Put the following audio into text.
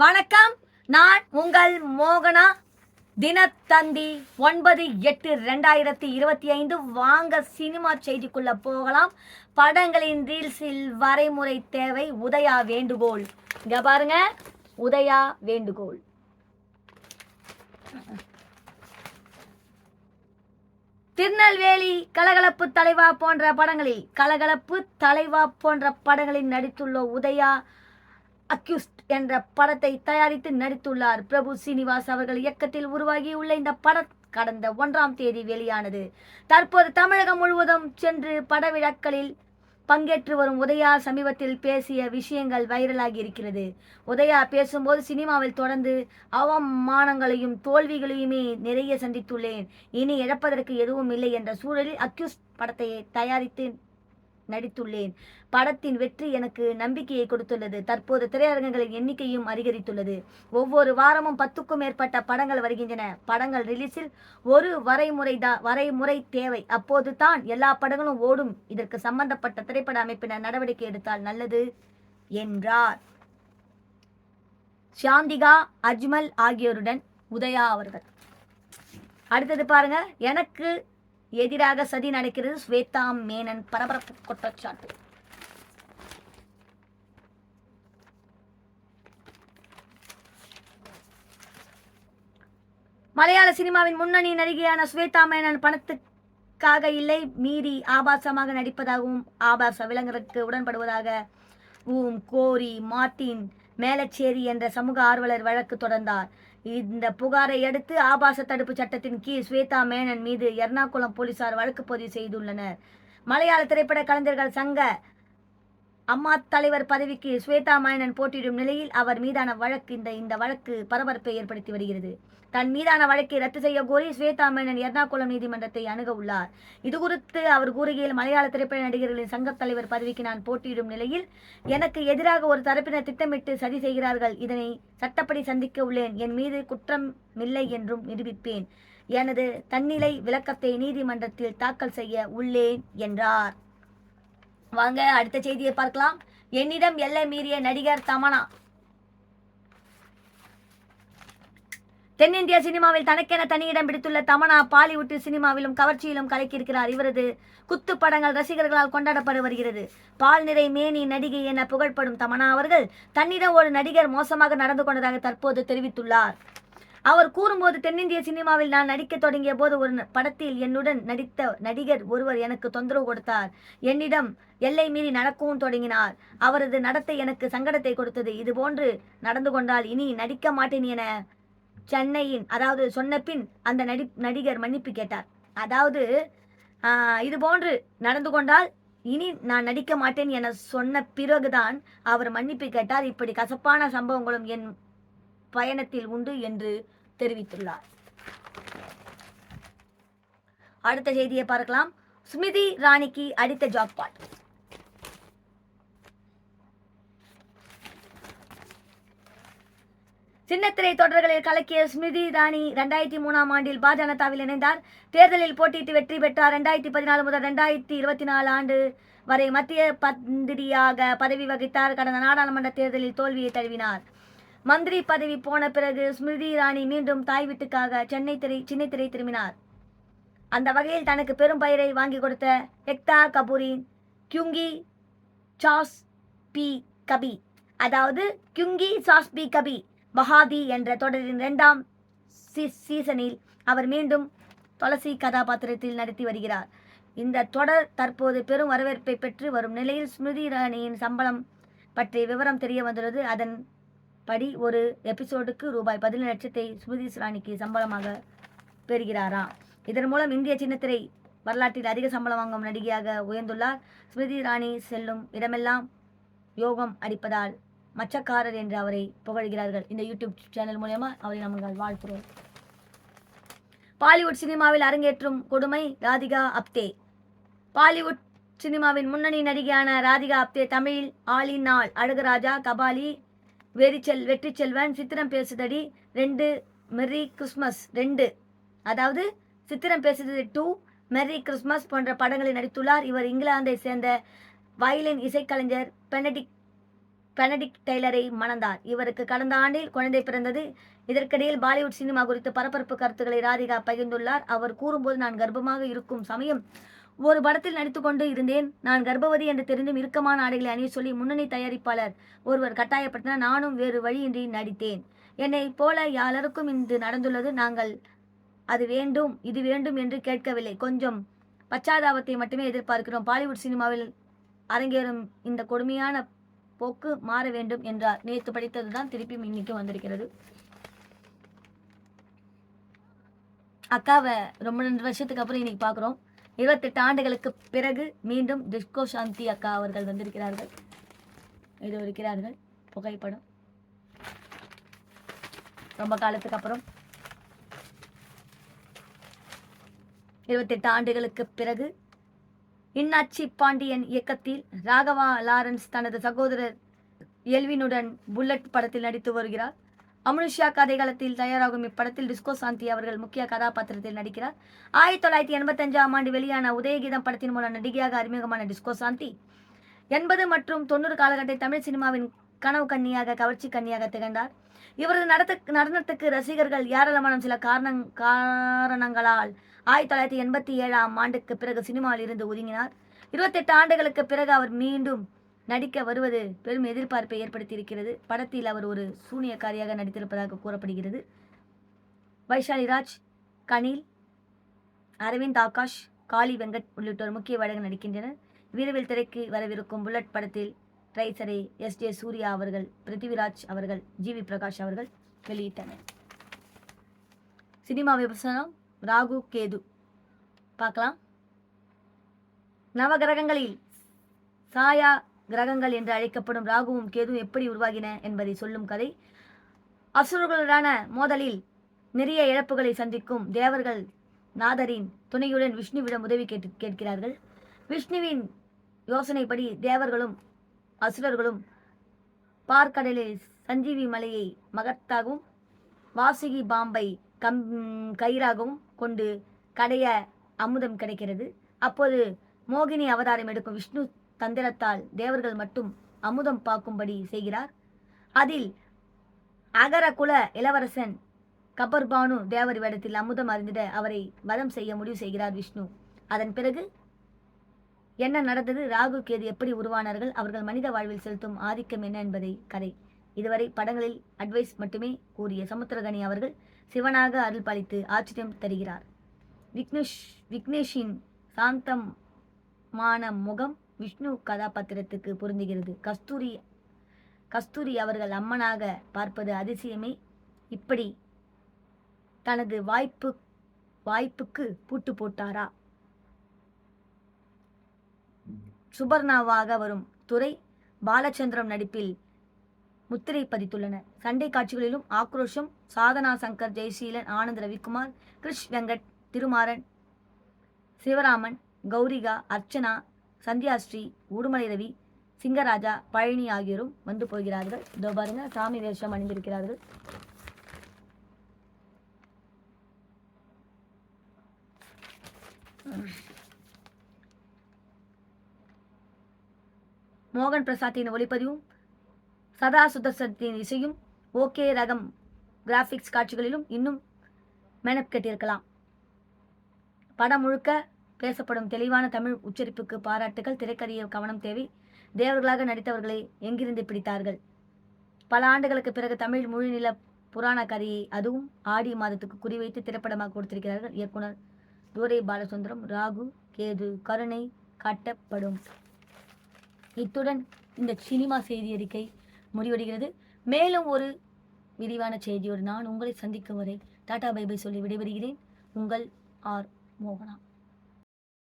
வணக்கம். நான் உங்கள் மோகனா. தினத்தந்தி ஒன்பது எட்டு ரெண்டாயிரத்தி இருபத்தி ஐந்து. வாங்க சினிமா செய்திக்குள்ள போகலாம். படங்களின் ரீல்ஸில் வரைமுறை தேவை. உதயா வேண்டுகோள். இங்க பாருங்க. உதயா வேண்டுகோள். திருநெல்வேலி கலகலப்பு தலைவா போன்ற படங்களில் கலகலப்பு தலைவா போன்ற படங்களில் நடித்துள்ள உதயா அக்யூஸ்ட் என்ற படத்தை தயாரித்து நடித்துள்ளார். பிரபு சீனிவாஸ் அவர்கள் இயக்கத்தில் உருவாகியுள்ள இந்த படம் கடந்த ஒன்றாம் தேதி வெளியானது. தற்போது தமிழகம் முழுவதும் சென்று பட விழாக்களில் பங்கேற்று வரும் உதயா சமீபத்தில் பேசிய விஷயங்கள் வைரலாகி இருக்கிறது. உதயா பேசும்போது சினிமாவில் தொடர்ந்து அவமானங்களையும் தோல்விகளையுமே நிறைய சந்தித்துள்ளேன். இனி இழப்பதற்கு எதுவும் இல்லை என்ற சூழலில் அக்யூஸ்ட் படத்தை தயாரித்து நடித்துள்ளேன். படத்தின் வெற்றி எனக்கு நம்பிக்கையை கொடுத்துள்ளது. தற்போது திரையரங்குகளின் எண்ணிக்கையும் அதிகரித்துள்ளது. ஒவ்வொரு வாரமும் பத்துக்கும் மேற்பட்ட படங்கள் வருகின்றன. படங்கள் ரிலீஸில் ஒரு வரைமுறை தான் வரைமுறை தேவை. அப்போது தான் எல்லா படங்களும் ஓடும். இதற்கு சம்பந்தப்பட்ட திரைப்பட அமைப்பினர் நடவடிக்கை எடுத்தால் நல்லது என்றார். சாந்திகா அஜ்மல் ஆகியோருடன் உதயா அவர்கள். அடுத்தது பாருங்க. எனக்கு எதிராக சதி நடக்கிறது ஸ்வேதா மேனன் பரபரப்பு குற்றச்சாட்டு. மலையாள சினிமாவின் முன்னணி நடிகையான ஸ்வேதா மேனன் பணத்துக்காக இல்லை மீறி ஆபாசமாக நடிப்பதாகவும் ஆபாச விலங்குகளுக்கு உடன்படுவதாக ஊம் கோரி மார்டின் மேலச்சேரி என்ற சமூக ஆர்வலர் வழக்கு தொடர்ந்தார். இந்த புகாரை அடுத்து ஆபாச தடுப்பு சட்டத்தின் கீழ் ஸ்வேதா மேனன் மீது எர்ணாகுளம் போலீசார் வழக்கு பதிவு செய்துள்ளனர். மலையாள திரைப்பட கலைஞர்கள் சங்க அம்மா தலைவர் பதவிக்கு ஸ்வேதா மேனன் போட்டியிடும் நிலையில் அவர் மீதான வழக்கு இந்த இந்த வழக்கு பரபரப்பை ஏற்படுத்தி வருகிறது. தன் மீதான வழக்கை ரத்து செய்ய கோரி ஸ்வேதா மேனன் எர்ணாகுளம் நீதிமன்றத்தை அணுக உள்ளார். இது குறித்து அவர் கூறுகையில் மலையாள திரைப்பட நடிகர்களின் சங்க தலைவர் பதவிக்கு நான் போட்டியிடும் நிலையில் எனக்கு எதிராக ஒரு தரப்பினர் திட்டமிட்டு சதி செய்கிறார்கள். இதனை சட்டப்படி சந்திக்க உள்ளேன். என் மீது குற்றம் இல்லை என்றும் நிரூபிப்பேன். எனது தன்னிலை விளக்கத்தை நீதிமன்றத்தில் தாக்கல் செய்ய உள்ளேன் என்றார். வாங்க அடுத்த செய்தியை பார்க்கலாம். என்னிடம் எல்லை மீறிய நடிகர் தமனா. தென்னிந்திய சினிமாவில் தனக்கென தனி இடம் பிடித்துள்ள தமனா பாலிவுட் சினிமாவிலும் கவர்ச்சியிலும் கலக்கியிருக்கிறார் இவரது குத்து படங்கள் ரசிகர்களால் கொண்டாடப்பட்டு வருகிறது. பால் நிறை மேனி நடிகை என புகழ்படும் தமனா அவர்கள் தன்னிடம் ஒரு நடிகர் மோசமாக நடந்து கொண்டதாக தற்போது தெரிவித்துள்ளார். அவர் கூறும்போது தென்னிந்திய சினிமாவில் நான் நடிக்க தொடங்கிய போது ஒரு படத்தில் என்னுடன் நடித்த நடிகர் ஒருவர் எனக்கு தொந்தரவு கொடுத்தார். என்னிடம் எல்லை மீறி நடக்கவும் தொடங்கினார். அவரது நடத்தை எனக்கு சங்கடத்தை கொடுத்தது. இது போன்று நடந்து கொண்டால் இனி நடிக்க மாட்டேன் என சென்னையின் அதாவது சொன்ன பின் அந்த நடி நடிகர் மன்னிப்பு கேட்டார். அதாவது இது போன்று நடந்து கொண்டால் இனி நான் நடிக்க மாட்டேன் என சொன்ன பிறகுதான் அவர் மன்னிப்பு கேட்டார். இப்படி கசப்பான சம்பவங்களும் என் பயணத்தில் உண்டு என்று தெரிவித்துள்ளார். அடுத்த செய்தியை பார்க்கலாம். ஸ்மிதி ராணிக்கு அடித்த ஜாக்பாட். சின்னத்திரை தொடர்களில் கலக்கிய ஸ்மிருதி ராணி ரெண்டாயிரத்தி மூணாம் ஆண்டில் பாஜனதாவில் இணைந்தார். தேர்தலில் போட்டியிட்டு வெற்றி பெற்றார். ரெண்டாயிரத்தி பதினாலு முதல் ரெண்டாயிரத்தி இருபத்தி நாலு ஆண்டு வரை மத்திய மந்திரியாக பதவி வகித்தார். கடந்த நாடாளுமன்ற தேர்தலில் தோல்வியை தழுவினார். மந்திரி பதவி போன பிறகு ஸ்மிருதி இரானி மீண்டும் தாய் வீட்டுக்காக சென்னை திரை சின்னத்திரை திரும்பினார். அந்த வகையில் தனக்கு பெரும் பெயரை வாங்கி கொடுத்த எக்தா கபூரின் கியுங்கி சாஸ் பி கபி. அதாவது கியுங்கி சாஸ் பி கபி. பஹாதி என்ற தொடரின் இரண்டாம் சீ- சீசனில் அவர் மீண்டும் துளசி கதாபாத்திரத்தில் நடித்து வருகிறார். இந்த தொடர் தற்போது பெரும் வரவேற்பை பெற்று வரும் நிலையில் ஸ்மிருதி இரானியின் சம்பளம் பற்றிய விவரம் தெரிய வந்துள்ளது. அதன் படி ஒரு எபிசோடுக்கு ரூபாய் பதினேழு லட்சத்தை ஸ்மிருதி இரானிக்கு சம்பளமாக பெறுகிறாராம் இதன் மூலம் இந்திய சின்னத்திரை வரலாற்றில் அதிக சம்பளம் வாங்கும் நடிகையாக உயர்ந்துள்ளார். ஸ்மிருதி இரானி செல்லும் இடமெல்லாம் யோகம் அடிப்பதால் மச்சக்காரர் என்று அவரை புகழ்கிறார்கள். இந்த யூடியூப் சேனல் மூலயமா அவரை நாங்கள் வாழ்த்துறோம். பாலிவுட் சினிமாவில் அரங்கேற்றும் கொடுமை ராதிகா அப்தே. பாலிவுட் சினிமாவின் முன்னணி நடிகையான ராதிகா அப்தே தமிழில் ஆளின் நாள் அழகுராஜா கபாலி வெறிச்செல் வெற்றி செல்வன் சித்திரம் பேசுதடி ரெண்டு மெர்ரி கிறிஸ்மஸ் ரெண்டு. அதாவது சித்திரம் பேசுதடி டூ மெர்ரி கிறிஸ்மஸ் போன்ற படங்களில் நடித்துள்ளார். இவர் இங்கிலாந்தை சேர்ந்த வயலின் இசைக்கலைஞர் பெனடிக் பெனடிக் டெய்லரை மணந்தார். இவருக்கு கடந்த ஆண்டில் குழந்தை பிறந்தது. இதற்கிடையில் பாலிவுட் சினிமா குறித்து பரபரப்பு கருத்துக்களை ராதிகா பகிர்ந்துள்ளார். அவர் கூறும்போது நான் கர்ப்பமாக இருக்கும் சமயம் ஒரு படத்தில் நடித்துக்கொண்டு இருந்தேன். நான் கர்ப்பவதி என்று தெரிந்தும் இறுக்கமான ஆடைகளை அணிய சொல்லி முன்னணி தயாரிப்பாளர் ஒருவர் கட்டாயப்படுத்தினார். நானும் வேறு வழியின்றி நடித்தேன். என்னை போல யாருக்கும் இன்று நடந்துள்ளது. நாங்கள் அது வேண்டும் இது வேண்டும் என்று கேட்கவில்லை. கொஞ்சம் பச்சாதாபத்தை மட்டுமே எதிர்பார்க்கிறோம். பாலிவுட் சினிமாவில் அரங்கேறும் இந்த கொடுமையான போக்கு மாற வேண்டும் என்றார். நேற்று படித்தது தான் திருப்பியும் இன்னைக்கு வந்திருக்கிறது. அக்காவை ரொம்ப ரெண்டு வருஷத்துக்கு அப்புறம் இன்னைக்கு பார்க்குறோம் இருபத்தெட்டு ஆண்டுகளுக்கு பிறகு மீண்டும் டிஸ்கோ சாந்தி அக்கா அவர்கள் வந்திருக்கிறார்கள். இது இருக்கிறார்கள். புகைப்படம். ரொம்ப காலத்துக்கு அப்புறம். இருபத்தெட்டு ஆண்டுகளுக்கு பிறகு இன்னாச்சி பாண்டியன் இயக்கத்தில் ராகவா லாரன்ஸ் தனது சகோதரர் எல்வினுடன் புல்லட் படத்தில் நடித்து வருகிறார். அமுனுஷா கதைகளத்தில் தயாராகும் இப்படத்தில் டிஸ்கோ சாந்தி அவர்கள் முக்கிய கதாபாத்திரத்தில் நடிக்கிறார். ஆயிரத்தி தொள்ளாயிரத்தி எண்பத்தஞ்சாம் ஆண்டு வெளியான உதயகீதம் படத்தின் மூலம் நடிகையாக அறிமுகமான டிஸ்கோ சாந்தி எண்பது மற்றும் தொண்ணூறு காலகட்ட தமிழ் சினிமாவின் கனவு கன்னியாக கவர்ச்சி கன்னியாக திகழ்ந்தார். இவரது நடத்த நடனத்துக்கு ரசிகர்கள் ஏராளமான சில காரணங் காரணங்களால் ஆயிரத்தி தொள்ளாயிரத்தி எண்பத்தி ஏழாம் ஆண்டுக்கு பிறகு சினிமாவில் இருந்து ஒதுங்கினார். இருபத்தெட்டு ஆண்டுகளுக்கு பிறகு அவர் மீண்டும் நடிக்க வருவது பெரும் எதிர்பார்ப்பை ஏற்படுத்தியிருக்கிறது. படத்தில் அவர் ஒரு சூனியக்காரியாக நடித்திருப்பதாக கூறப்படுகிறது. வைஷாலி ராஜ் கனில் அரவிந்த் ஆகாஷ் காளி வெங்கட் உள்ளிட்டோர் முக்கிய வேடங்கள் நடிக்கின்றனர். வீரவில் திரைக்கு வரவிருக்கும் புல்லட் படத்தில் ரைசரை எஸ். ஜே. சூர்யா அவர்கள் பிருத்திவிராஜ் அவர்கள் ஜி. வி. பிரகாஷ் அவர்கள் வெளியிட்டனர். சினிமா விமர்சனம் ராகு கேது. பார்க்கலாம். நவகிரகங்களில் சாயா கிரகங்கள் என்று அழைக்கப்படும் ராகுவும் கேதுவும் எப்படி உருவாகின என்பதை சொல்லும் கதை. அசுரர்களுடனான மோதலில் நிறைய இழப்புகளை சந்திக்கும் தேவர்கள் நாதரின் துணையுடன் விஷ்ணுவிடம் உதவி கேட்டு கேட்கிறார்கள். விஷ்ணுவின் யோசனைப்படி தேவர்களும் அசுரர்களும் பார்க்கடலில் சஞ்சீவி மலையை மகத்தாகவும் வாசுகி பாம்பை கம் கயிறாகவும் கொண்டு கடைய அமுதம் கிடைக்கிறது. அப்போது மோகினி அவதாரம் எடுக்கும் விஷ்ணு தந்திரத்தால் தேவர்கள் மட்டும் அமுதம் பார்க்கும்படி செய்கிறார். அதில் அகர குல இளவரசன் கபர்பானு தேவர் வேடத்தில் அமுதம் அறிந்திட அவரை வதம் செய்ய முடிவு செய்கிறார் விஷ்ணு. அதன் பிறகு என்ன நடந்தது? ராகு கேது எப்படி உருவானார்கள்? அவர்கள் மனித வாழ்வில் செலுத்தும் ஆதிக்கம் என்ன என்பதை கதை. இதுவரை படங்களில் அட்வைஸ் மட்டுமே கூறிய சமுத்திரகனி அவர்கள் சிவனாக அருள் பாலித்து ஆச்சரியம் தருகிறார். விக்னேஷ் விக்னேஷின் சாந்தமான முகம் விஷ்ணு கதாபாத்திரத்துக்கு பொருந்துகிறது. கஸ்தூரி கஸ்தூரி அவர்கள் அம்மனாக பார்ப்பது அதிசயமே. இப்படி தனது வாய்ப்பு வாய்ப்புக்கு பூட்டு போட்டாரா? சுபர்ணாவாக வரும் துறை பாலச்சந்திரம் நடிப்பில் முத்திரை பதித்துள்ளனர் சண்டை காட்சிகளிலும் ஆக்ரோஷம் சாதனா சங்கர் ஜெயசீலன் ஆனந்த் ரவிக்குமார் கிருஷ் வெங்கட் திருமாறன் சிவராமன் கௌரிகா அர்ச்சனா சந்தியாஸ்ரீ உடுமலை ரவி சிங்கராஜா பழனி ஆகியோரும் வந்து போகிறார்கள். இதோ பாருங்க சாமி வேஷம் அணிந்திருக்கிறார்கள். மோகன் பிரசாத்தின் ஒளிப்பதிவும் சதா சுதர்சனத்தின் இசையும் ஓகே ரகம் கிராஃபிக்ஸ் காட்சிகளிலும் இன்னும் மெனப் கேட்டிருக்கலாம் படம் முழுக்க பேசப்படும் தெளிவான தமிழ் உச்சரிப்புக்கு பாராட்டுகள் திரைக்கதையை கவனம் தேவை. தேவர்களாக நடித்தவர்களை எங்கிருந்து பிடித்தார்கள்? பல ஆண்டுகளுக்கு பிறகு தமிழ் முழுநில புராண கதையை அதுவும் ஆடி மாதத்துக்கு குறிவைத்து திரைப்படமாக கொடுத்திருக்கிறார்கள் இயக்குனர் தூரை பாலசுந்தரம் ராகு கேது கருணை காட்டப்படும். இத்துடன் இந்த சினிமா செய்தி அறிக்கை முடிவடைகிறது. மேலும் ஒரு விரிவான செய்தியோடு நான் உங்களை சந்திக்கும் வரை டாடா பைபை சொல்லி விடைபெறுகிறேன். உங்கள் ஆர் மோகனா.